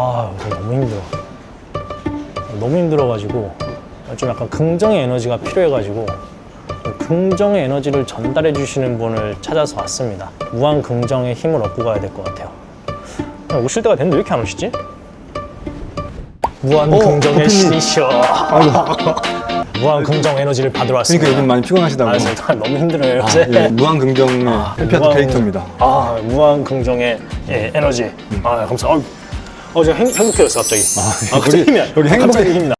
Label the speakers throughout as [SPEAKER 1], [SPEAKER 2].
[SPEAKER 1] 아, 이거 너무 힘들어. 너무 힘들어가지고 좀 약간 긍정의 에너지가 필요해가지고 좀 긍정의 에너지를 전달해 주시는 분을 찾아서 왔습니다. 무한 긍정의 힘을 얻고 가야 될 것 같아요. 오실 때가 됐는데 왜 이렇게 안 오시지? 무한
[SPEAKER 2] 어,
[SPEAKER 1] 긍정의
[SPEAKER 2] 대표님.
[SPEAKER 1] 신이셔. 무한 긍정 에너지를 받으러 왔습니다.
[SPEAKER 2] 그러니까 요즘 많이 피곤하시다고.
[SPEAKER 1] 아, 진짜 너무 힘들어요.
[SPEAKER 2] 아,
[SPEAKER 1] 요새.
[SPEAKER 2] 예, 무한 긍정의 해피아트
[SPEAKER 1] 무한-
[SPEAKER 2] 캐릭터입니다.
[SPEAKER 1] 아, 무한 긍정의 예, 에너지. 아, 감사. 어, 어, 제가 행, 행복해졌어 갑자기. 아, 갑자기
[SPEAKER 2] 여기-
[SPEAKER 1] 힘이 나.
[SPEAKER 2] 여기
[SPEAKER 1] 아, 갑자기
[SPEAKER 2] 행복해-
[SPEAKER 1] 힘이 나.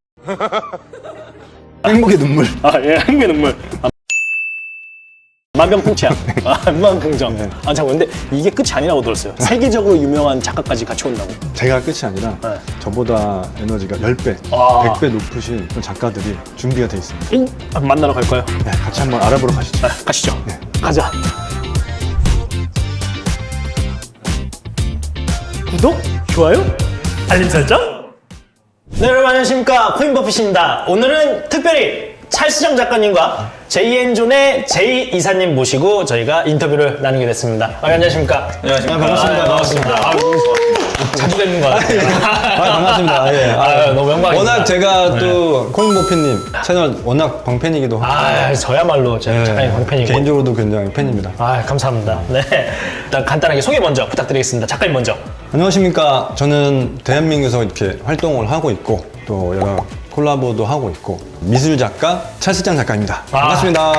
[SPEAKER 2] 행복의 눈물.
[SPEAKER 1] 아, 예, 행복의 눈물. 아, 만병통치약. 아, 무한 긍정. 아, 잠깐 근데 이게 끝이 아니라고 들었어요. 세계적으로 유명한 작가까지 같이 온다고.
[SPEAKER 2] 제가 끝이 아니라
[SPEAKER 1] 네.
[SPEAKER 2] 저보다 에너지가 10배,
[SPEAKER 1] 아.
[SPEAKER 2] 100배 높으신 그런 작가들이 준비가 돼 있습니다.
[SPEAKER 1] 응? 아, 만나러 갈까요?
[SPEAKER 2] 네, 같이 한번 알아보러 가시죠.
[SPEAKER 1] 아, 가시죠. 가자. 구독, 좋아요, 알림 설정. 네, 여러분 안녕하십니까. 코인버핏입니다. 오늘은 특별히 찰스정 작가님과 제이엔존의 제이 이사님 모시고 저희가 인터뷰를 나누게 됐습니다. 아, 안녕하십니까.
[SPEAKER 3] 안녕하십니까.
[SPEAKER 1] 아, 반갑습니다.
[SPEAKER 3] 아,
[SPEAKER 1] 반갑습니다. 아, 자주 뵙는 것 같아요.
[SPEAKER 2] 아, 반갑습니다. 예.
[SPEAKER 1] 아, 너무 영광입니다.
[SPEAKER 2] 워낙 제가 또 코인모피님 채널 워낙 광팬이기도 하고
[SPEAKER 1] 아, 저야말로 제가 작가님 광팬이고.
[SPEAKER 2] 개인적으로도 굉장히 팬입니다.
[SPEAKER 1] 아, 감사합니다. 네. 일단 간단하게 소개 먼저 부탁드리겠습니다. 작가님 먼저.
[SPEAKER 2] 안녕하십니까. 저는 대한민국에서 이렇게 활동을 하고 있고 또 여러 콜라보도 하고 있고 미술 작가 찰스장 작가입니다.
[SPEAKER 1] 아.
[SPEAKER 2] 반갑습니다.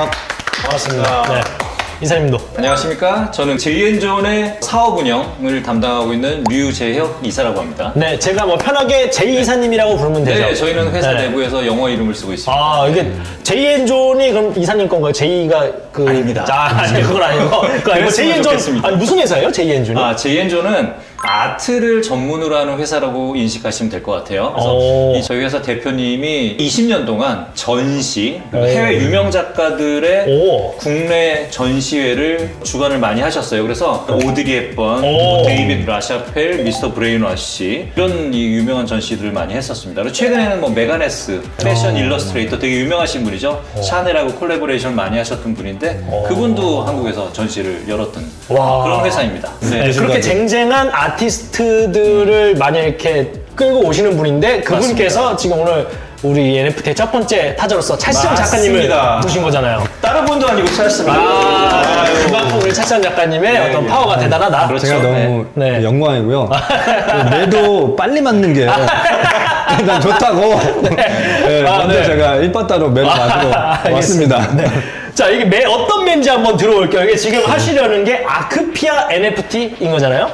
[SPEAKER 1] 반갑습니다. 네. 이사님도.
[SPEAKER 3] 안녕하십니까. 저는 제이엔존의 사업 운영을 담당하고 있는 류재혁 이사라고 합니다.
[SPEAKER 1] 네, 제가 뭐 편하게 제이 이사님이라고 부르면 되죠.
[SPEAKER 3] 네, 저희는 회사
[SPEAKER 1] 네.
[SPEAKER 3] 내부에서 영어 이름을 쓰고 있습니다.
[SPEAKER 1] 아, 이게 제이엔존이 그럼 이사님 건가요? 제이가 그
[SPEAKER 3] 아닙니다.
[SPEAKER 1] 아, 아니 그건 아니고. 그거 아니고
[SPEAKER 3] 그랬으면 좋겠습니다.
[SPEAKER 1] 아니 무슨 회사예요? 제이엔존이?
[SPEAKER 3] 아, 제이엔존은 아트를 전문으로 하는 회사라고 인식하시면 될 것 같아요. 그래서
[SPEAKER 1] 오.
[SPEAKER 3] 이 저희 회사 대표님이 20년 동안 전시, 그리고
[SPEAKER 1] 오.
[SPEAKER 3] 해외 유명 작가들의
[SPEAKER 1] 오.
[SPEAKER 3] 국내 전시회를 주관을 많이 하셨어요. 그래서 오드리 헵번,
[SPEAKER 1] 오.
[SPEAKER 3] 뭐 데이비드 라샤펠, 미스터 브레인 와시 이런 이 유명한 전시들을 많이 했었습니다. 그리고 최근에는 뭐 메가네스, 패션 일러스트레이터 되게 유명하신 분이죠. 샤넬하고 콜라보레이션 많이 하셨던 분인데 그분도 한국에서 전시를 열었던
[SPEAKER 1] 와.
[SPEAKER 3] 그런 회사입니다.
[SPEAKER 1] 네,
[SPEAKER 3] 네.
[SPEAKER 1] 그렇게. 쟁쟁한 아 티스트들을 많이 이렇게 끌고 오시는 분인데 그분께서 지금 오늘 우리 NFT의 첫 번째 타자로서 찰스정 작가님을
[SPEAKER 3] 맞습니다.
[SPEAKER 1] 모신 거잖아요.
[SPEAKER 3] 다른 분도 아니고 찰스입니다.
[SPEAKER 1] 아, 그만큼 우리 찰스정 작가님의
[SPEAKER 3] 네,
[SPEAKER 1] 어떤
[SPEAKER 3] 네.
[SPEAKER 1] 파워가 대단하다.
[SPEAKER 3] 그렇죠.
[SPEAKER 2] 제가 너무
[SPEAKER 1] 네. 네.
[SPEAKER 2] 영광이고요. 매도 빨리 맞는 게 일단 좋다고. 네,
[SPEAKER 1] 아,
[SPEAKER 2] 먼저
[SPEAKER 1] 네.
[SPEAKER 2] 제가 일바따로 매도 맞으러
[SPEAKER 1] 알겠습니다.
[SPEAKER 2] 왔습니다.
[SPEAKER 1] 네. 자, 이게 매 어떤 매인지 한번 들어볼게요. 이게 지금 하시려는 게 아크피아 NFT인 거잖아요?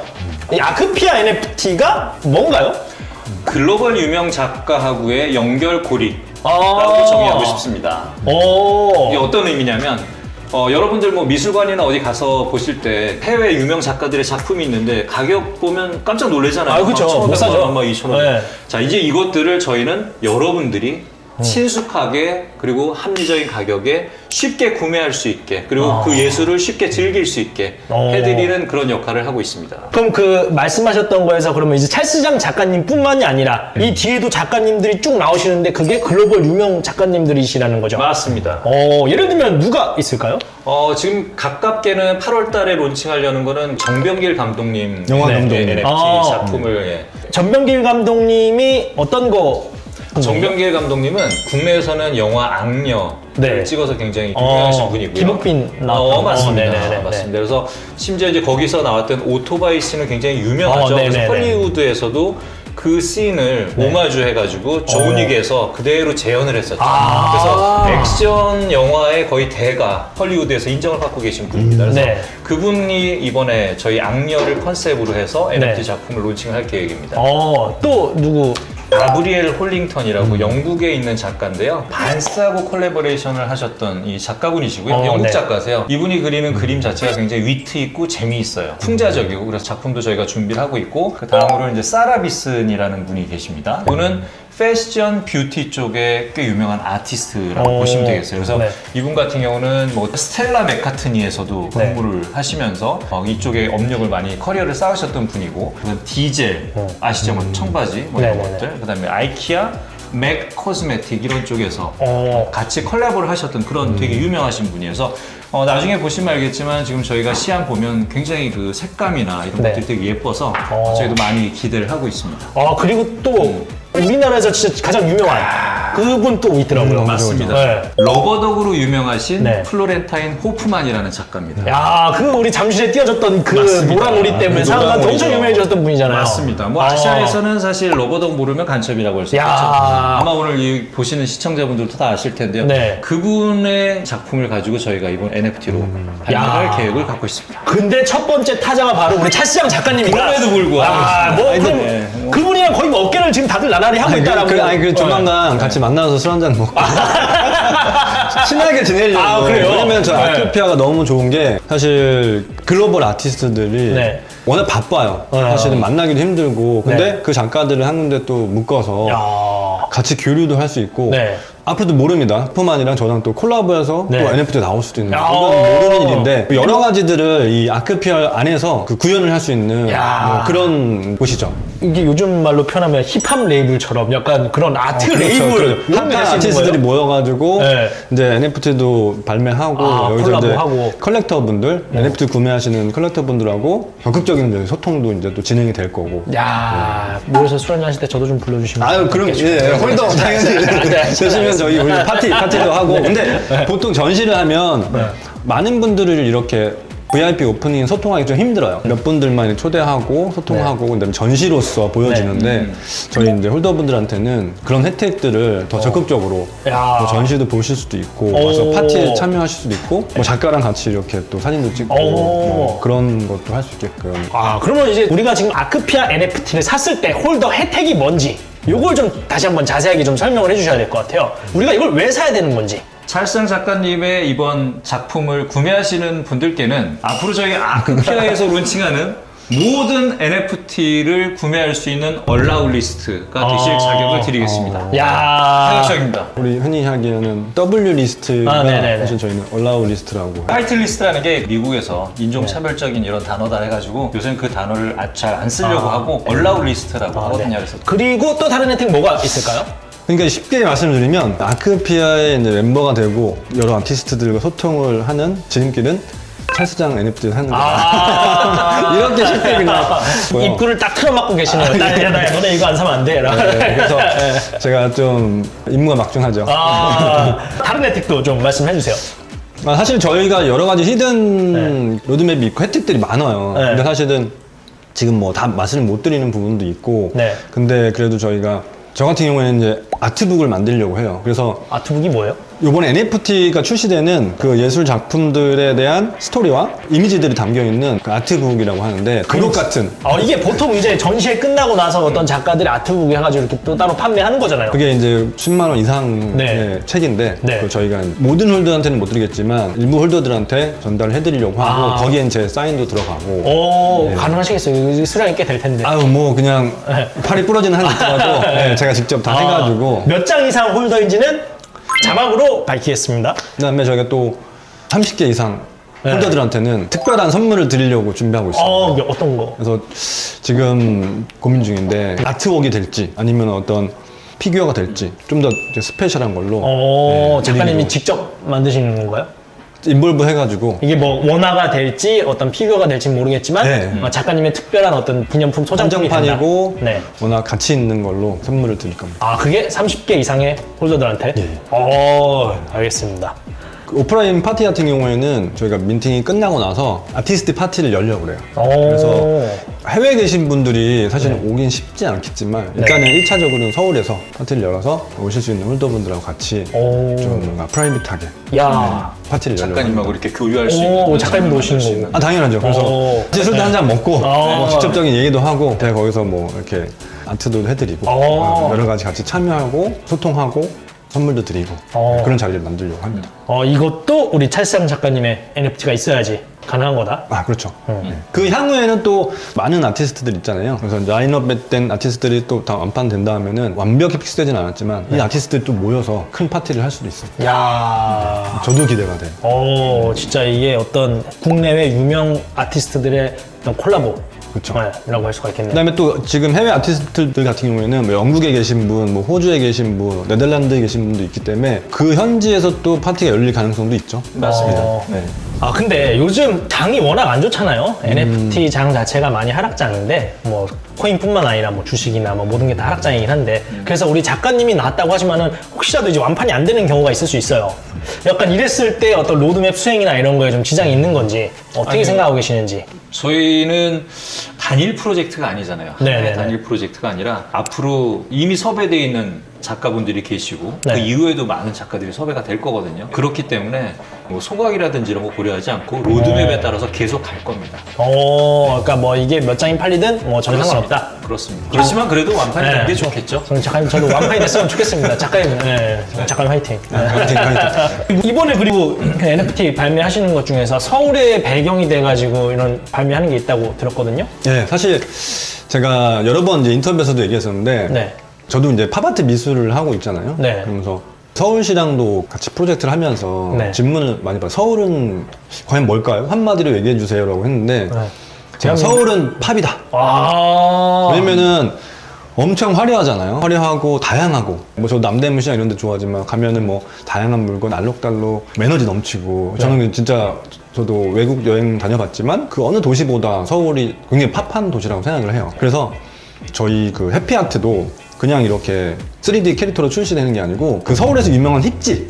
[SPEAKER 1] 이 아크피아 NFT가 뭔가요?
[SPEAKER 3] 글로벌 유명 작가하고의 연결고리라고
[SPEAKER 1] 아.
[SPEAKER 3] 정의하고 싶습니다.
[SPEAKER 1] 오.
[SPEAKER 3] 이게 어떤 의미냐면 어, 여러분들 뭐 미술관이나 어디 가서 보실 때 해외 유명 작가들의 작품이 있는데 가격 보면 깜짝 놀라잖아요.
[SPEAKER 1] 아. 막못 사죠.
[SPEAKER 3] 1,500만 원, 막 2,000원.
[SPEAKER 1] 네.
[SPEAKER 3] 자, 이제 이것들을 저희는 여러분들이 친숙하게 그리고 합리적인 가격에 쉽게 구매할 수 있게 그리고 그 예술을 쉽게 즐길 수 있게
[SPEAKER 1] 어.
[SPEAKER 3] 해드리는 그런 역할을 하고 있습니다.
[SPEAKER 1] 그럼 그 말씀하셨던 거에서 그러면 이제 찰스장 작가님뿐만이 아니라 이 뒤에도 작가님들이 쭉 나오시는데 그게 글로벌 유명 작가님들이시라는 거죠?
[SPEAKER 3] 맞습니다.
[SPEAKER 1] 어, 예를 들면 누가 있을까요?
[SPEAKER 3] 어, 지금 가깝게는 8월 달에 론칭하려는 거는 정병길 감독님
[SPEAKER 2] 영화
[SPEAKER 3] 네,
[SPEAKER 2] 감독님.
[SPEAKER 3] NFT
[SPEAKER 1] 아.
[SPEAKER 3] 작품을 예.
[SPEAKER 1] 전병길 감독님이 어떤 거
[SPEAKER 3] 정병길 감독님은 국내에서는 영화 악녀를
[SPEAKER 1] 네.
[SPEAKER 3] 찍어서 굉장히 유명하신
[SPEAKER 1] 어,
[SPEAKER 3] 분이고요.
[SPEAKER 1] 김옥빈 나왔던
[SPEAKER 3] 어, 맞습니다.
[SPEAKER 1] 어, 네네네.
[SPEAKER 3] 맞습니다. 그래서 심지어 이제 거기서 나왔던 오토바이 씬은 굉장히 유명하죠.
[SPEAKER 1] 어,
[SPEAKER 3] 그래서. 헐리우드에서도 그 씬을 오마주 해가지고 조닉에서 그대로 재현을 했었죠.
[SPEAKER 1] 아.
[SPEAKER 3] 그래서 액션 영화의 거의 대가 헐리우드에서 인정을 받고 계신 분입니다. 그래서
[SPEAKER 1] 네.
[SPEAKER 3] 그분이 이번에 저희 악녀를 컨셉으로 해서 NFT
[SPEAKER 1] 네.
[SPEAKER 3] 작품을 론칭할 계획입니다.
[SPEAKER 1] 어, 또 누구?
[SPEAKER 3] 가브리엘 홀링턴이라고 영국에 있는 작가인데요. 반스하고 콜라보레이션을 하셨던 이 작가분이시고요.
[SPEAKER 1] 어,
[SPEAKER 3] 영국
[SPEAKER 1] 네.
[SPEAKER 3] 작가세요. 이분이 그리는 그림 자체가 굉장히 위트 있고 재미있어요. 풍자적이고 그래서 작품도 저희가 준비를 하고 있고 그 다음으로는 이제 사라 비슨이라는 분이 계십니다. 이분은 패션 뷰티 쪽에 꽤 유명한 아티스트라고
[SPEAKER 1] 어,
[SPEAKER 3] 보시면 되겠어요. 그래서
[SPEAKER 1] 네.
[SPEAKER 3] 이분 같은 경우는 뭐 스텔라 맥카트니에서도
[SPEAKER 1] 네.
[SPEAKER 3] 공부를 하시면서 어, 이쪽에 업력을 많이 커리어를 쌓으셨던 분이고 그다음 디젤 아시죠? 뭐 청바지 뭐 이런
[SPEAKER 1] 음. 네네네.
[SPEAKER 3] 것들 그다음에 아이키아 맥 코스메틱 이런 쪽에서
[SPEAKER 1] 어.
[SPEAKER 3] 같이 콜라보를 하셨던 그런 되게 유명하신 분이어서 어, 나중에 보시면 알겠지만 지금 저희가 시안 보면 굉장히 그 색감이나 이런
[SPEAKER 1] 네.
[SPEAKER 3] 것들이 되게 예뻐서
[SPEAKER 1] 어.
[SPEAKER 3] 저희도 많이 기대를 하고 있습니다.
[SPEAKER 1] 아 그리고 또 우리나라에서 진짜 가장 유명한 그분 또 있더라고요.
[SPEAKER 2] 음,
[SPEAKER 3] 맞습니다.
[SPEAKER 1] 네.
[SPEAKER 3] 러버덕으로 유명하신
[SPEAKER 1] 네.
[SPEAKER 3] 플로렌타인 호프만이라는 작가입니다.
[SPEAKER 1] 야, 그 우리 잠실에 띄워줬던 그
[SPEAKER 3] 맞습니다.
[SPEAKER 1] 노란 오리 때문에
[SPEAKER 3] 네,
[SPEAKER 1] 사람한테
[SPEAKER 3] 노란
[SPEAKER 1] 엄청
[SPEAKER 3] 오리죠.
[SPEAKER 1] 유명해졌던 분이잖아요.
[SPEAKER 3] 맞습니다. 뭐
[SPEAKER 1] 아.
[SPEAKER 3] 아시아에서는 사실 러버덕 모르면 간첩이라고 할 수 있죠.
[SPEAKER 1] 야.
[SPEAKER 3] 아마 오늘 이 보시는 시청자분들도 다 아실 텐데요.
[SPEAKER 1] 네.
[SPEAKER 3] 그분의 작품을 가지고 저희가 이번 NFT로 발매할
[SPEAKER 1] 야.
[SPEAKER 3] 계획을 갖고 있습니다.
[SPEAKER 1] 근데 첫 번째 타자가 바로 우리 찰스장 작가님이다.
[SPEAKER 3] 그럼에도 불구하고.
[SPEAKER 1] 아, 뭐 그럼
[SPEAKER 3] 네, 뭐.
[SPEAKER 1] 그분이랑 거의 뭐 어깨를 지금 다들 나 란히 하고
[SPEAKER 2] 아니, 그,
[SPEAKER 1] 있다라고.
[SPEAKER 2] 그, 아니, 그 조만간 같이 만나서 술 한잔 먹고 친하게 지내려고.
[SPEAKER 1] 아, 그래요?
[SPEAKER 2] 왜냐면 저
[SPEAKER 1] 네.
[SPEAKER 2] 아크피아가 너무 좋은 게 사실 글로벌 아티스트들이
[SPEAKER 1] 네.
[SPEAKER 2] 워낙 바빠요.
[SPEAKER 1] 네.
[SPEAKER 2] 사실은 만나기도 힘들고. 근데
[SPEAKER 1] 네.
[SPEAKER 2] 그 작가들을 한 군데 또 묶어서
[SPEAKER 1] 야.
[SPEAKER 2] 같이 교류도 할 수 있고.
[SPEAKER 1] 네.
[SPEAKER 2] 앞으로도 모릅니다. 푸만이랑 저랑 또 콜라보해서
[SPEAKER 1] 네.
[SPEAKER 2] 또 NFT 나올 수도 있는.
[SPEAKER 1] 야.
[SPEAKER 2] 이건 모르는 일인데 여러 가지들을 이 아크피아 안에서 그 구현을 할 수 있는
[SPEAKER 1] 야.
[SPEAKER 2] 뭐 그런 곳이죠.
[SPEAKER 1] 이게 요즘 말로 표현하면 힙합 레이블처럼 약간 그런 아트
[SPEAKER 2] 그렇죠.
[SPEAKER 1] 레이블. 이런
[SPEAKER 2] 핫한
[SPEAKER 1] 있는
[SPEAKER 2] 아티스트들이
[SPEAKER 1] 거예요?
[SPEAKER 2] 모여가지고
[SPEAKER 1] 네.
[SPEAKER 2] 이제 NFT도 발매하고
[SPEAKER 1] 아,
[SPEAKER 2] 여기서 이제
[SPEAKER 1] 콜라보하고. 네.
[SPEAKER 2] 컬렉터분들 NFT 구매하시는 컬렉터분들하고 적극적인 이제 소통도 이제 또 진행이 될 거고.
[SPEAKER 1] 야, 모여서 술 한잔 하실 때 저도 좀 불러주시면.
[SPEAKER 2] 아유 그럼 예, 홀더 당연히 되시면 저희 우리 파티 파티도 하고 근데 보통 전시를 하면 많은 분들을 이렇게 VIP 오프닝 소통하기 좀 힘들어요. 몇 분들만 초대하고 소통하고 그다음에 전시로서 보여지는데 저희 이제 홀더분들한테는 그런 혜택들을 더 적극적으로
[SPEAKER 1] 야.
[SPEAKER 2] 뭐 전시도 보실 수도 있고
[SPEAKER 1] 오.
[SPEAKER 2] 와서 파티에 참여하실 수도 있고 뭐 작가랑 같이 이렇게 또 사진도 찍고
[SPEAKER 1] 오.
[SPEAKER 2] 뭐 그런 것도 할 수 있게끔
[SPEAKER 1] 아, 그러면 이제 우리가 지금 아크피아 NFT를 샀을 때 홀더 혜택이 뭔지 요걸 좀 다시 한번 자세하게 좀 설명을 해주셔야 될 것 같아요. 우리가 이걸 왜 사야 되는 건지.
[SPEAKER 3] 찰상 작가님의 이번 작품을 구매하시는 분들께는 앞으로 저희 아크피아에서 론칭하는 모든 NFT를 구매할 수 있는 얼라우 리스트가 되실
[SPEAKER 1] 아.
[SPEAKER 3] 자격을 드리겠습니다.
[SPEAKER 1] 야,
[SPEAKER 3] 자격적입니다.
[SPEAKER 2] 우리 흔히 하기에는 W 리스트가
[SPEAKER 1] 아, 네네네.
[SPEAKER 2] 사실 저희는 얼라우 리스트라고
[SPEAKER 3] 화이트 리스트라는 게 미국에서 인종차별적인 이런 단어다 해가지고 요새는 그 단어를 잘 안 쓰려고 하고 얼라우 리스트라고 하거든요. 그래서
[SPEAKER 1] 그리고 또 다른 혜택 뭐가 있을까요?
[SPEAKER 2] 그러니까 쉽게 말씀드리면 아크피아의 이제 멤버가 되고 여러 아티스트들과 소통을 하는 지름길은 찰스장 NFT를 사는 거예요.
[SPEAKER 1] 아,
[SPEAKER 2] 이렇게 쉽게 그냥 뭐요.
[SPEAKER 1] 입구를 딱 틀어막고 계시네요. 나, 야, 나, 너네 이거 안 사면 안 돼. 라.
[SPEAKER 2] 네, 그래서 제가 좀 임무가 막중하죠.
[SPEAKER 1] 아, 다른 혜택도 좀 말씀해 주세요.
[SPEAKER 2] 아, 사실 저희가 여러 가지 히든 로드맵이 있고 혜택들이 많아요.
[SPEAKER 1] 네.
[SPEAKER 2] 근데 사실은 지금 뭐 다 맛을 못 드리는 부분도 있고.
[SPEAKER 1] 네.
[SPEAKER 2] 근데 그래도 저희가 저 같은 경우에는 이제 아트북을 만들려고 해요. 그래서
[SPEAKER 1] 아트북이 뭐예요?
[SPEAKER 2] 이번에 NFT가 출시되는 그 예술 작품들에 대한 스토리와 이미지들이 담겨 있는 그 아트북이라고 하는데 그것 같은
[SPEAKER 1] 어, 이게 보통 이제 전시회 끝나고 나서 어떤 작가들이 아트북 해가지고 이렇게 또 따로 판매하는 거잖아요.
[SPEAKER 2] 그게 이제 10만 원 이상의
[SPEAKER 1] 네.
[SPEAKER 2] 책인데
[SPEAKER 1] 네.
[SPEAKER 2] 그걸 저희가 모든 홀더한테는 못 드리겠지만 일부 홀더들한테 전달을 해드리려고 하고
[SPEAKER 1] 아.
[SPEAKER 2] 거기엔 제 사인도 들어가고
[SPEAKER 1] 오, 가능하시겠어요? 이거 수량이 꽤 될 텐데.
[SPEAKER 2] 네. 아유 뭐 그냥 팔이 부러지는 한 있더라도 네, 제가 직접 다 해가지고
[SPEAKER 1] 아, 몇장 이상 홀더인지는 자막으로 밝히겠습니다.
[SPEAKER 2] 그다음에 저희가 또 30개 이상
[SPEAKER 1] 네.
[SPEAKER 2] 홀더들한테는 특별한 선물을 드리려고 준비하고 있어요.
[SPEAKER 1] 어, 어떤 거?
[SPEAKER 2] 그래서 지금 고민 중인데 아트웍이 될지 아니면 어떤 피규어가 될지 좀 더 스페셜한 걸로
[SPEAKER 1] 어,
[SPEAKER 2] 네,
[SPEAKER 1] 작가님이. 직접 만드시는 건가요?
[SPEAKER 2] 인볼브 해가지고
[SPEAKER 1] 이게 뭐 원화가 될지 어떤 피규어가 될지 모르겠지만
[SPEAKER 2] 네.
[SPEAKER 1] 어, 작가님의 특별한 어떤 기념품 소장품이
[SPEAKER 2] 한정판이고
[SPEAKER 1] 된다. 네.
[SPEAKER 2] 워낙 가치 있는 걸로 선물을 드릴 겁니다.
[SPEAKER 1] 아 그게 30개 이상의 홀더들한테?
[SPEAKER 2] 예.
[SPEAKER 1] 어 알겠습니다.
[SPEAKER 2] 그 오프라인 파티 같은 경우에는 저희가 민팅이 끝나고 나서 아티스트 파티를 열려고 그래요.
[SPEAKER 1] 오.
[SPEAKER 2] 그래서 해외에 계신 분들이 사실 은 오긴 쉽지 않겠지만 일단은 1차적으로는 서울에서 파티를 열어서 오실 수 있는 홀더분들하고 같이
[SPEAKER 1] 오.
[SPEAKER 2] 좀 뭔가 프라이빗하게
[SPEAKER 1] 야.
[SPEAKER 2] 파티를 열려고
[SPEAKER 3] 작가님하고 이렇게 교류할 수
[SPEAKER 1] 오,
[SPEAKER 3] 있는
[SPEAKER 1] 작가님도 오시는
[SPEAKER 3] 수
[SPEAKER 1] 거고.
[SPEAKER 3] 있는.
[SPEAKER 2] 아 당연하죠. 그래서
[SPEAKER 1] 오.
[SPEAKER 2] 이제 술도 한 잔 먹고
[SPEAKER 1] 어.
[SPEAKER 2] 뭐 직접적인 얘기도 하고 제가 거기서 뭐 이렇게 아트도 해드리고
[SPEAKER 1] 어.
[SPEAKER 2] 어, 여러 가지 같이 참여하고 소통하고 선물도 드리고
[SPEAKER 1] 어.
[SPEAKER 2] 그런 자리를 만들려고 합니다.
[SPEAKER 1] 어 이것도 우리 찰상 작가님의 NFT가 있어야지 가능한 거다.
[SPEAKER 2] 아 그렇죠.
[SPEAKER 1] 어.
[SPEAKER 2] 네. 그 향후에는 또 많은 아티스트들 있잖아요. 그래서 라인업된 아티스트들이 또 다 완판된다 하면은 완벽히 픽스되진 않았지만
[SPEAKER 1] 네.
[SPEAKER 2] 이 아티스트들이 또 모여서 큰 파티를 할 수도 있어요.
[SPEAKER 1] 야.
[SPEAKER 2] 저도 기대가 돼요.
[SPEAKER 1] 어 진짜 이게 어떤 국내외 유명 아티스트들의 어떤 콜라보
[SPEAKER 2] 그쵸.
[SPEAKER 1] 네, 라고 할 수가 있겠네요.
[SPEAKER 2] 그다음에 또 지금 해외 아티스트들 같은 경우에는 뭐 영국에 계신 분, 뭐 호주에 계신 분, 네덜란드에 계신 분도 있기 때문에 그 현지에서 또 파티가 열릴 가능성도 있죠.
[SPEAKER 3] 맞습니다.
[SPEAKER 1] 어.
[SPEAKER 3] 네.
[SPEAKER 1] 아 근데 요즘 장이 워낙 안 좋잖아요.
[SPEAKER 2] 음.
[SPEAKER 1] NFT 장 자체가 많이 하락장인데 뭐 코인뿐만 아니라 뭐 주식이나 뭐 모든 게 다 하락장이긴 한데 그래서 우리 작가님이 나왔다고 하지만은 혹시라도 이제 완판이 안 되는 경우가 있을 수 있어요. 약간 이랬을 때 어떤 로드맵 수행이나 이런 거에 좀 지장이 있는 건지 어떻게
[SPEAKER 3] 아니,
[SPEAKER 1] 생각하고 계시는지.
[SPEAKER 3] 저희는 단일 프로젝트가 아니잖아요.
[SPEAKER 1] 네네네.
[SPEAKER 3] 하나의 단일 프로젝트가 아니라 앞으로 이미 섭외되어 있는 작가분들이 계시고
[SPEAKER 1] 네.
[SPEAKER 3] 그 이후에도 많은 작가들이 섭외가 될 거거든요. 그렇기 때문에 뭐 소각이라든지 이런 거 고려하지 않고 로드맵에 따라서 계속 갈 겁니다.
[SPEAKER 1] 어, 그러니까 뭐 이게 몇 장이 팔리든 뭐 전혀 상관없다.
[SPEAKER 3] 그렇습니다. 그렇지만 그래도 완판이
[SPEAKER 1] 네.
[SPEAKER 3] 되는 게 좋겠죠.
[SPEAKER 1] 저는 작가님 저도 완판이 됐으면 좋겠습니다. 작가님, 네, 작가님 화이팅. 네.
[SPEAKER 2] 화이팅, 화이팅.
[SPEAKER 1] 이번에 그리고 그 NFT 발매하시는 것 중에서 서울의 배경이 돼가지고 이런 발매하는 게 있다고 들었거든요.
[SPEAKER 2] 네, 사실 제가 여러 번 이제 인터뷰에서도 얘기했었는데
[SPEAKER 1] 네.
[SPEAKER 2] 저도 이제 팝아트 미술을 하고 있잖아요.
[SPEAKER 1] 네.
[SPEAKER 2] 그러면서 서울시랑도 같이 프로젝트를 하면서
[SPEAKER 1] 네.
[SPEAKER 2] 질문을 많이 받아요. 서울은 과연 뭘까요? 한마디로 얘기해 주세요라고 했는데
[SPEAKER 1] 네.
[SPEAKER 2] 제가 서울은 팝이다.
[SPEAKER 1] 아.
[SPEAKER 2] 왜냐면은 엄청 화려하잖아요. 화려하고 다양하고 뭐 저 남대문 시장 이런 데 좋아하지만 가면은 뭐 다양한 물건 알록달록 에너지 넘치고 저는 진짜 저도 외국 여행 다녀봤지만 그 어느 도시보다 서울이 굉장히 팝한 도시라고 생각을 해요. 그래서 저희 그 해피아트도 그냥 이렇게 3D 캐릭터로 출시되는 게 아니고 그 서울에서 유명한 힙지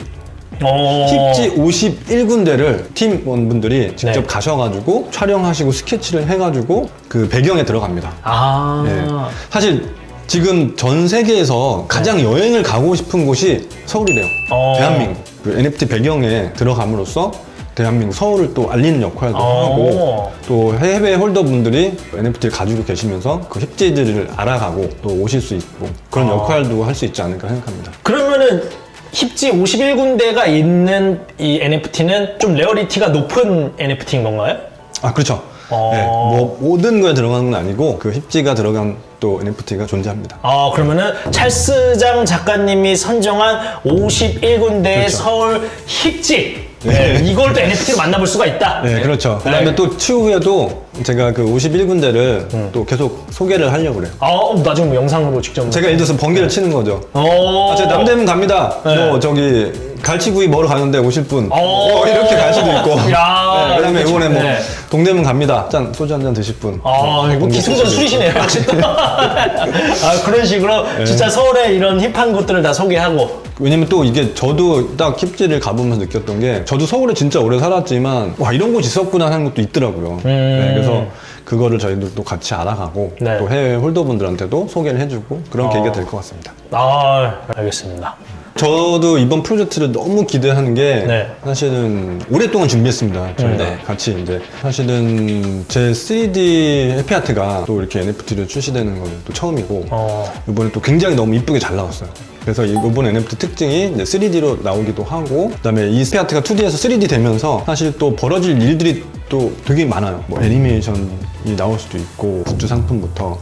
[SPEAKER 1] 어.
[SPEAKER 2] 힙지 51군데를 팀원분들이 직접
[SPEAKER 1] 네.
[SPEAKER 2] 가셔가지고 촬영하시고 스케치를 해가지고 그 배경에 들어갑니다.
[SPEAKER 1] 아.
[SPEAKER 2] 네. 사실 지금 전 세계에서 가장 여행을 가고 싶은 곳이 서울이래요.
[SPEAKER 1] 어.
[SPEAKER 2] 대한민국. 그 NFT 배경에 들어감으로써 대한민국 서울을 또 알리는 역할도
[SPEAKER 1] 어.
[SPEAKER 2] 하고 또 해외 홀더분들이 NFT를 가지고 계시면서 그 힙지들을 알아가고 또 오실 수 있고 그런
[SPEAKER 1] 어.
[SPEAKER 2] 역할도 할 수 있지 않을까 생각합니다.
[SPEAKER 1] 그러면은 힙지 51군데가 있는 이 NFT는 좀 레어리티가 높은 NFT인 건가요?
[SPEAKER 2] 아 그렇죠.
[SPEAKER 1] 어.
[SPEAKER 2] 네, 뭐 모든 거에 들어가는 건 아니고 그 힙지가 들어간 또 NFT가 존재합니다.
[SPEAKER 1] 아, 그러면은 찰스장 작가님이 선정한 51군데의
[SPEAKER 2] 그렇죠.
[SPEAKER 1] 서울 힙지. 네. 이걸 또 NFT로 만나볼 수가 있다.
[SPEAKER 2] 네, 그렇죠. 그다음에
[SPEAKER 1] 네.
[SPEAKER 2] 또 추후에도 제가 그 51군데를 또 계속 소개를 하려고 그래요.
[SPEAKER 1] 아, 어, 나중에 뭐 영상으로 직접.
[SPEAKER 2] 제가 예를 들어서 번개를 치는 거죠.
[SPEAKER 1] 어.
[SPEAKER 2] 아, 제가 남대문 갑니다.
[SPEAKER 1] 네.
[SPEAKER 2] 뭐 저기 갈치구이 먹으러 가는데 오실 분.
[SPEAKER 1] 어.
[SPEAKER 2] 어, 이렇게 갈 수도 있고.
[SPEAKER 1] 야,
[SPEAKER 2] 네, 그다음에
[SPEAKER 1] 이렇게
[SPEAKER 2] 이번에 뭐
[SPEAKER 1] 네.
[SPEAKER 2] 동대문 갑니다. 짠 소주 한 잔 드실 분.
[SPEAKER 1] 아, 이거
[SPEAKER 2] 번개
[SPEAKER 1] 기승전. 술이시네요. 아, 그런 식으로 진짜 서울의 이런 힙한 곳들을 다 소개하고.
[SPEAKER 2] 왜냐면 또 이게 저도 딱 힙지를 가보면서 느꼈던 게 저도 서울에 진짜 오래 살았지만 와 이런 곳이 있었구나 하는 것도 있더라고요. 네, 그래서 그거를 저희들도 같이 알아가고
[SPEAKER 1] 음. 네.
[SPEAKER 2] 또 해외 홀더분들한테도 소개를 해주고 그런 계기가 될 것 같습니다.
[SPEAKER 1] 아, 알겠습니다.
[SPEAKER 2] 저도 이번 프로젝트를 너무 기대하는 게
[SPEAKER 1] 네.
[SPEAKER 2] 사실은 오랫동안 준비했습니다. 저희가
[SPEAKER 3] 네.
[SPEAKER 2] 같이 이제 사실은 제 3D 해피아트가 또 이렇게 NFT로 출시되는 건 또 처음이고
[SPEAKER 1] 어.
[SPEAKER 2] 이번에 또 굉장히 너무 이쁘게 잘 나왔어요. 그래서 이- 이번 NFT 특징이 이제 3D로 나오기도 하고 그다음에 이 해피아트가 2D에서 3D 되면서 사실 또 벌어질 일들이 또 되게 많아요. 뭐 애니메이션이 나올 수도 있고 굿즈 상품부터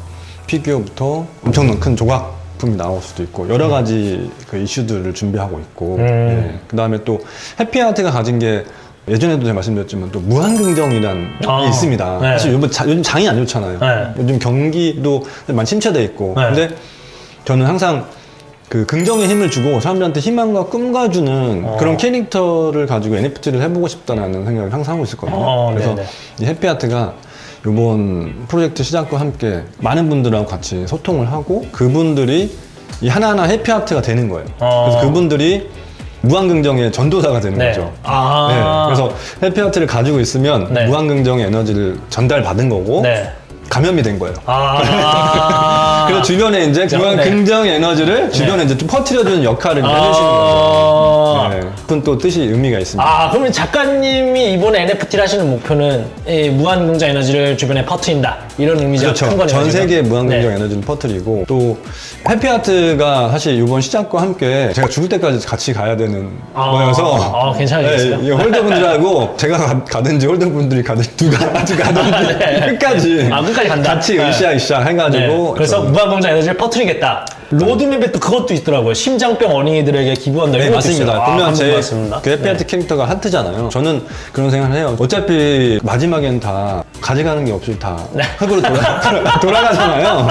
[SPEAKER 2] 피규어부터 엄청난 큰 조각 품이 나올 수도 있고 여러 가지 그 이슈들을 준비하고 있고
[SPEAKER 1] 음.
[SPEAKER 2] 그 다음에 또 해피아트가 가진 게 예전에도 제가 말씀드렸지만 또 무한긍정이라는
[SPEAKER 1] 아,
[SPEAKER 2] 게 있습니다.
[SPEAKER 1] 네.
[SPEAKER 2] 사실 요즘, 자- 요즘 장이 안 좋잖아요.
[SPEAKER 1] 네.
[SPEAKER 2] 요즘 경기도 많이 침체돼 있고.
[SPEAKER 1] 네.
[SPEAKER 2] 근데 저는 항상 그 긍정의 힘을 주고 사람들한테 희망과 꿈과 주는
[SPEAKER 1] 어.
[SPEAKER 2] 그런 캐릭터를 가지고 NFT를 해보고 싶다는 생각을 항상 하고 있었거든요.
[SPEAKER 1] 어,
[SPEAKER 2] 그래서
[SPEAKER 1] 네네.
[SPEAKER 2] 이 해피아트가 이번 프로젝트 시작과 함께 많은 분들하고 같이 소통을 하고 그분들이 이 하나하나 해피아트가 되는 거예요.
[SPEAKER 1] 어.
[SPEAKER 2] 그래서 그분들이 무한긍정의 전도사가 되는
[SPEAKER 1] 네.
[SPEAKER 2] 거죠.
[SPEAKER 1] 아.
[SPEAKER 2] 네, 그래서 해피아트를 가지고 있으면
[SPEAKER 1] 네.
[SPEAKER 2] 무한긍정의 에너지를 전달받은 거고
[SPEAKER 1] 네.
[SPEAKER 2] 감염이 된 거예요.
[SPEAKER 1] 아.
[SPEAKER 2] 그래서 주변에 이제
[SPEAKER 1] 자,
[SPEAKER 2] 그런
[SPEAKER 1] 네.
[SPEAKER 2] 긍정 에너지를 주변에 이제 좀 퍼뜨려주는 역할을 이제 해주시는
[SPEAKER 1] 아.
[SPEAKER 2] 거죠. 네. 그건 또 뜻이 의미가 있습니다.
[SPEAKER 1] 아, 그러면 작가님이 이번에 NFT를 하시는 목표는 이 무한긍정 에너지를 주변에 퍼트린다. 이런 의미가
[SPEAKER 2] 그렇죠.
[SPEAKER 1] 거네요.
[SPEAKER 2] 전
[SPEAKER 1] 지금.
[SPEAKER 2] 세계에 무한긍정
[SPEAKER 1] 네.
[SPEAKER 2] 에너지를 퍼뜨리고 또 해피아트가 사실 이번 시작과 함께 제가 죽을 때까지 같이 가야 되는
[SPEAKER 1] 아,
[SPEAKER 2] 거여서
[SPEAKER 1] 아, 괜찮으시겠어요?
[SPEAKER 2] 네, 이 홀더분들하고 제가 가- 가든지 홀더분들이 가든지 누가 가든지
[SPEAKER 1] 네.
[SPEAKER 2] 끝까지
[SPEAKER 1] 아, 끝까지 간다?
[SPEAKER 2] 같이
[SPEAKER 1] 네.
[SPEAKER 2] 으쌰으쌰 해가지고
[SPEAKER 1] 네. 그래서
[SPEAKER 2] 좀-
[SPEAKER 1] 무한긍정 에너지를 퍼트리겠다. 로드맵에 또 그것도 있더라고요. 심장병 어린이들에게 기부한다.
[SPEAKER 2] 네,
[SPEAKER 1] 이런 것도
[SPEAKER 2] 맞습니다.
[SPEAKER 1] 있어요. 아, 한번
[SPEAKER 2] 제
[SPEAKER 1] 봤습니다.
[SPEAKER 2] 그 해피아트 캐릭터가 하트잖아요. 저는 그런 생각을 해요. 어차피 마지막엔 다 가져가는 게 없이 다
[SPEAKER 1] 네.
[SPEAKER 2] 흙으로 돌아, 돌아가잖아요.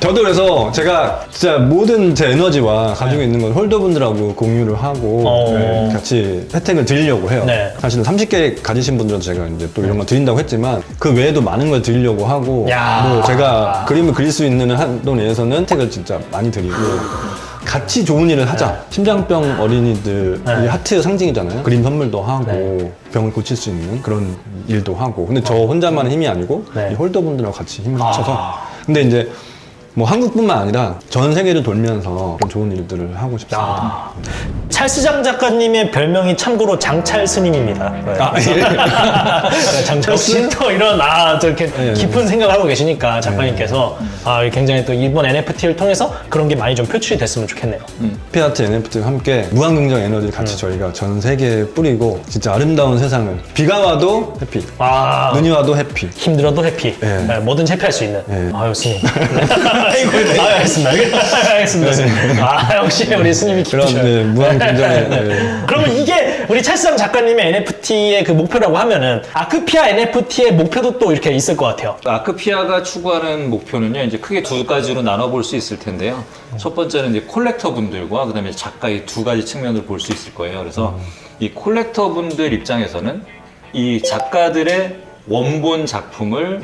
[SPEAKER 2] 저도 그래서 제가 진짜 모든 제 에너지와 가지고 있는 걸 홀더분들하고 공유를 하고
[SPEAKER 1] 네. 어.
[SPEAKER 2] 네, 같이 혜택을 드리려고 해요.
[SPEAKER 1] 네.
[SPEAKER 2] 사실은 30개 가지신 분들은 제가 이제 또 이런 거 드린다고 했지만 그 외에도 많은 걸 드리려고 하고
[SPEAKER 1] 야.
[SPEAKER 2] 뭐 제가 그림을 그릴 수 있는 한도 내에서는 혜택을 진짜 많이 드리고 같이 좋은 일을 하자. 심장병 어린이들
[SPEAKER 1] 네.
[SPEAKER 2] 이 하트의 상징이잖아요. 그림 선물도 하고
[SPEAKER 1] 네.
[SPEAKER 2] 병을 고칠 수 있는 그런 일도 하고. 근데 저 혼자만의 힘이 아니고
[SPEAKER 1] 네.
[SPEAKER 2] 이 홀더분들하고 같이 힘을 합쳐서. 근데 이제 뭐 한국뿐만 아니라 전 세계를 돌면서 그런 좋은 일들을 하고 싶습니다.
[SPEAKER 1] 아. 찰스장 작가님의 별명이 참고로 장찰 스님입니다. 네.
[SPEAKER 2] 아, 예.
[SPEAKER 1] 장찰 역시 또 이런 아 저렇게
[SPEAKER 2] 예, 예.
[SPEAKER 1] 깊은 생각을 하고 계시니까 작가님께서 아 굉장히 또 이번 NFT를 통해서 그런 게 많이 좀 표출이 됐으면 좋겠네요.
[SPEAKER 2] 피아트 NFT와 함께 무한긍정 에너지를 같이 저희가 전 세계에 뿌리고 진짜 아름다운 세상을 비가 와도 해피,
[SPEAKER 1] 아
[SPEAKER 2] 눈이 와도 해피.
[SPEAKER 1] 힘들어도 해피,
[SPEAKER 2] 예.
[SPEAKER 1] 네, 뭐든지 해피할 수 있는.
[SPEAKER 2] 예.
[SPEAKER 1] 아유 스님. 아 알겠습니다. 알겠습니다. 스님. 아 역시 우리 스님이
[SPEAKER 2] 그런
[SPEAKER 1] 깊으셔요.
[SPEAKER 2] 네, 무한 긍정의 네.
[SPEAKER 1] 그러면 이게 우리 찰스장 작가님의 NFT의 그 목표라고 하면은 아크피아 NFT의 목표도 또 이렇게 있을 것 같아요.
[SPEAKER 3] 아크피아가 추구하는 목표는요, 이제 크게 두 가지로 나눠볼 수 있을 텐데요. 첫 번째는 이제 콜렉터 분들과 그다음에 작가의 두 가지 측면을 볼 수 있을 거예요. 그래서 이 콜렉터 분들 입장에서는 이 작가들의 원본 작품을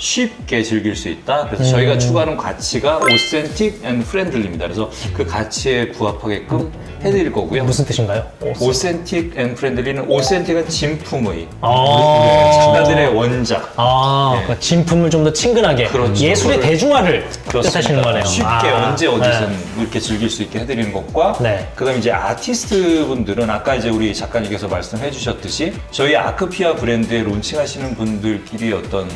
[SPEAKER 3] 쉽게 즐길 수 있다. 그래서 저희가 추구하는 가치가 오센틱 앤 프렌들리입니다. 그래서 그 가치에 부합하게끔 해드릴 거고요.
[SPEAKER 1] 무슨 뜻인가요?
[SPEAKER 3] 오센틱 앤 프렌들리는 오센틱은 진품의
[SPEAKER 1] 아,
[SPEAKER 3] 작가들의 원작.
[SPEAKER 1] 아,
[SPEAKER 3] 네.
[SPEAKER 1] 그러니까 진품을 좀 더 친근하게
[SPEAKER 3] 그렇죠.
[SPEAKER 1] 예술의
[SPEAKER 3] 그거를-
[SPEAKER 1] 대중화를 뜻하시는 거네요.
[SPEAKER 3] 쉽게
[SPEAKER 1] 아,
[SPEAKER 3] 언제 어디든
[SPEAKER 1] 네.
[SPEAKER 3] 이렇게 즐길 수 있게 해드리는 것과
[SPEAKER 1] 네.
[SPEAKER 3] 그다음에 이제 아티스트 분들은 아까 이제 우리 작가님께서 말씀해 주셨듯이 저희 아크피아 브랜드에 론칭하시는 분들끼리 어떤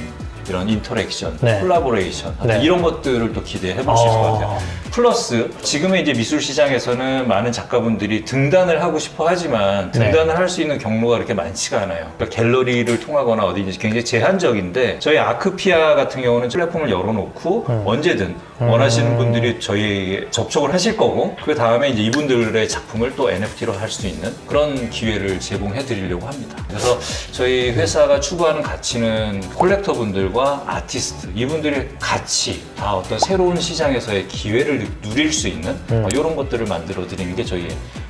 [SPEAKER 3] 이런 인터랙션,
[SPEAKER 1] 네.
[SPEAKER 3] 콜라보레이션
[SPEAKER 1] 네.
[SPEAKER 3] 이런 것들을 또 기대해 볼 수 있을 것
[SPEAKER 1] 어.
[SPEAKER 3] 같아요. 플러스 지금의 이제 미술 시장에서는 많은 작가분들이 등단을 하고 싶어 하지만
[SPEAKER 1] 네.
[SPEAKER 3] 등단을 할 수 있는 경로가 그렇게 많지가 않아요. 그러니까 갤러리를 통하거나 어디든지 굉장히 제한적인데 저희 아크피아 같은 경우는 플랫폼을 열어놓고
[SPEAKER 1] 음.
[SPEAKER 3] 언제든 원하시는 분들이 저희에게 접촉을 하실 거고 그 다음에 이제 이분들의 작품을 또 NFT로 할 수 있는 그런 기회를 제공해 드리려고 합니다. 그래서 저희 회사가 추구하는 가치는 콜렉터 분들과 아티스트 이분들의 가치 다 어떤 새로운 시장에서의 기회를 누릴 수 있는
[SPEAKER 1] 음.
[SPEAKER 3] 이런 것들을 만들어 드리는 게 저희의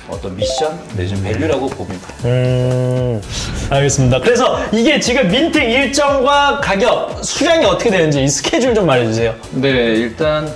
[SPEAKER 3] 어떤 미션 내지는 밸류라고 봅니다.
[SPEAKER 1] 음, 알겠습니다. 그래서 이게 지금 민트 일정과 가격, 수량이 어떻게 되는지 이 스케줄 좀 말해주세요.
[SPEAKER 3] 네, 일단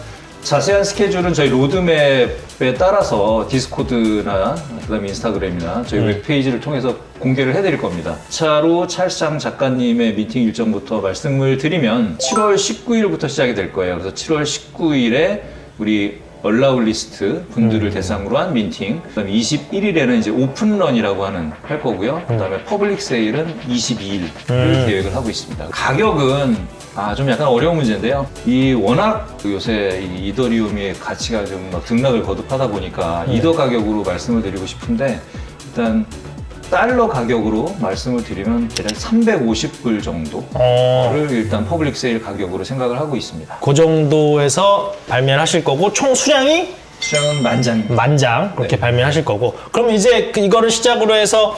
[SPEAKER 3] 자세한 스케줄은 저희 로드맵에 따라서 디스코드나 그다음에 인스타그램이나 저희 웹페이지를 통해서 공개를 해드릴 겁니다. 차로 찰상 작가님의 미팅 일정부터 말씀을 드리면 7월 19일부터 시작이 될 거예요. 그래서 7월 19일에 우리 얼라울 리스트 분들을 대상으로 한 민팅. 그다음에 21일에는 이제 오픈런이라고 하는 할 거고요. 그다음에 퍼블릭 세일은 22일을 계획을 하고 있습니다. 가격은 아, 좀 약간 어려운 문제인데요. 이 워낙 그 요새 이 이더리움의 가치가 좀 막 등락을 거듭하다 보니까 이더 가격으로 말씀을 드리고 싶은데 일단 달러 가격으로 말씀을 드리면 대략 350불 정도를
[SPEAKER 1] 어,
[SPEAKER 3] 일단 퍼블릭 세일 가격으로 생각을 하고 있습니다.
[SPEAKER 1] 그 정도에서 발매를 하실 거고, 총 수량이
[SPEAKER 3] 수량은 만장입니다.
[SPEAKER 1] 만장 그렇게
[SPEAKER 3] 네.
[SPEAKER 1] 발매하실 거고 그럼 이제 그 이거를 시작으로 해서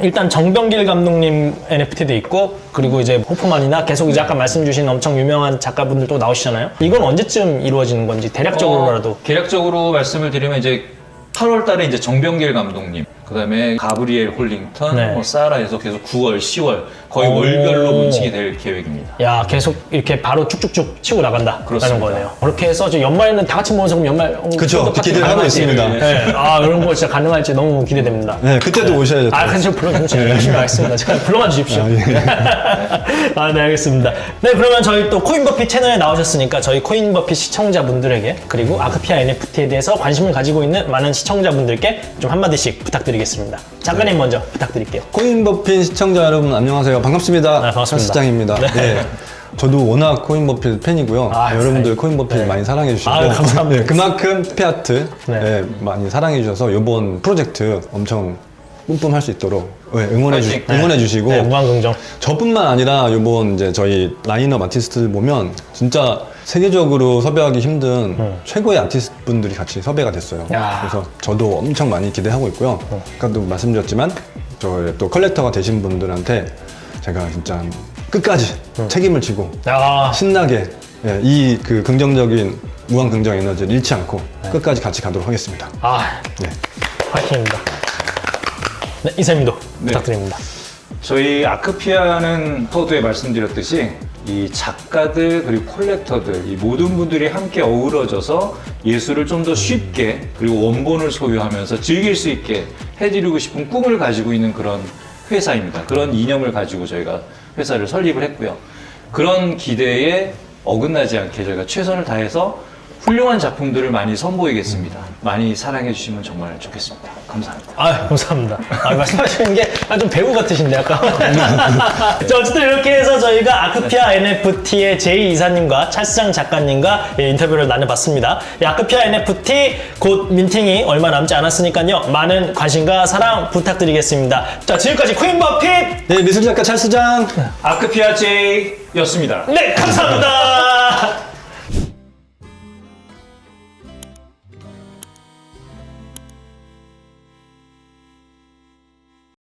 [SPEAKER 1] 일단 정병길 감독님 NFT도 있고 그리고 이제 호프만이나 계속 이제 아까 말씀 주신 엄청 유명한 작가분들도 나오시잖아요. 이건 언제쯤 이루어지는 건지 대략적으로라도
[SPEAKER 3] 어, 대략적으로 말씀을 드리면 이제 8월 달에 이제 정병길 감독님, 그 다음에 가브리엘 홀링턴,
[SPEAKER 1] 네.
[SPEAKER 3] 뭐 사라에서 계속 9월, 10월 거의
[SPEAKER 1] 오.
[SPEAKER 3] 월별로 론칭이 될 계획입니다.
[SPEAKER 1] 야 계속 이렇게 바로 쭉쭉쭉 치고 나간다라는
[SPEAKER 3] 그렇습니다.
[SPEAKER 1] 거네요. 그렇게 해서 이제 연말에는 다 같이 모여서 그럼 연말 어,
[SPEAKER 2] 그쵸.
[SPEAKER 1] 파티
[SPEAKER 2] 기대를 하고. 있습니다.
[SPEAKER 1] 네. 아 이런 거 진짜 가능할지 너무 기대됩니다.
[SPEAKER 2] 네, 그때도 오셔야죠.
[SPEAKER 1] 아, 그래서 불러주세요. 열심히 하겠습니다. 제가 불러만 주십시오.
[SPEAKER 2] 아, 예.
[SPEAKER 1] 아, 네, 알겠습니다. 네, 그러면 저희 또 코인버핏 채널에 나오셨으니까 저희 코인버핏 시청자분들에게 그리고 아크피아 NFT에 대해서 관심을 가지고 있는 많은 시청자분들께 좀 한마디씩 부탁드리겠습니다. 작가님 먼저 부탁드릴게요.
[SPEAKER 2] 코인버핏 시청자 여러분 안녕하세요. 반갑습니다.
[SPEAKER 1] 네, 반갑습니다.
[SPEAKER 2] 시장입니다.
[SPEAKER 1] 네.
[SPEAKER 2] 네. 저도 워낙 코인버핏 팬이고요.
[SPEAKER 1] 아,
[SPEAKER 2] 여러분들
[SPEAKER 1] 네.
[SPEAKER 2] 코인버핏
[SPEAKER 1] 네.
[SPEAKER 2] 많이 사랑해 주시고
[SPEAKER 1] 아유, 감사합니다.
[SPEAKER 2] 네, 그만큼 피아트
[SPEAKER 1] 네.
[SPEAKER 2] 네, 많이 사랑해 주셔서 이번 프로젝트 엄청 뿜뿜 할 수 있도록 네, 응원해, 주. 응원해 주시고
[SPEAKER 1] 네, 무한긍정.
[SPEAKER 2] 저뿐만 아니라 이번 이제 저희 라인업 아티스트들 보면 진짜 세계적으로 섭외하기 힘든 최고의 아티스트 분들이 같이 섭외가 됐어요.
[SPEAKER 1] 야.
[SPEAKER 2] 그래서 저도 엄청 많이 기대하고 있고요. 아까도 말씀드렸지만 저또 컬렉터가 되신 분들한테 제가 진짜 끝까지 책임을 지고
[SPEAKER 1] 야,
[SPEAKER 2] 신나게 예, 이그 긍정적인 무한 긍정 에너지를 잃지 않고 끝까지 같이 가도록 하겠습니다.
[SPEAKER 1] 아,
[SPEAKER 2] 네.
[SPEAKER 1] 화이팅입니다. 네, 이사님도 부탁드립니다.
[SPEAKER 3] 저희 아크피아는 서두에 말씀드렸듯이 이 작가들 그리고 콜렉터들 이 모든 분들이 함께 어우러져서 예술을 좀 더 쉽게 그리고 원본을 소유하면서 즐길 수 있게 해드리고 싶은 꿈을 가지고 있는 그런 회사입니다. 그런 이념을 가지고 저희가 회사를 설립을 했고요. 그런 기대에 어긋나지 않게 저희가 최선을 다해서 훌륭한 작품들을 많이 선보이겠습니다. 많이 사랑해 주시면 정말 좋겠습니다. 감사합니다.
[SPEAKER 1] 아, 감사합니다. 아, 말씀하시는 게 좀 배우 같으신데, 약간. 자, 어쨌든 이렇게 해서 저희가 아크피아 NFT의 제이 이사님과 찰스장 작가님과 예, 인터뷰를 나눠봤습니다. 이 아크피아 NFT 곧 민팅이 얼마 남지 않았으니까요. 많은 관심과 사랑 부탁드리겠습니다. 자, 지금까지 퀸 버 핏!
[SPEAKER 2] 네, 미술 작가 찰스장.
[SPEAKER 3] 아크피아 제이였습니다.
[SPEAKER 1] 네, 감사합니다.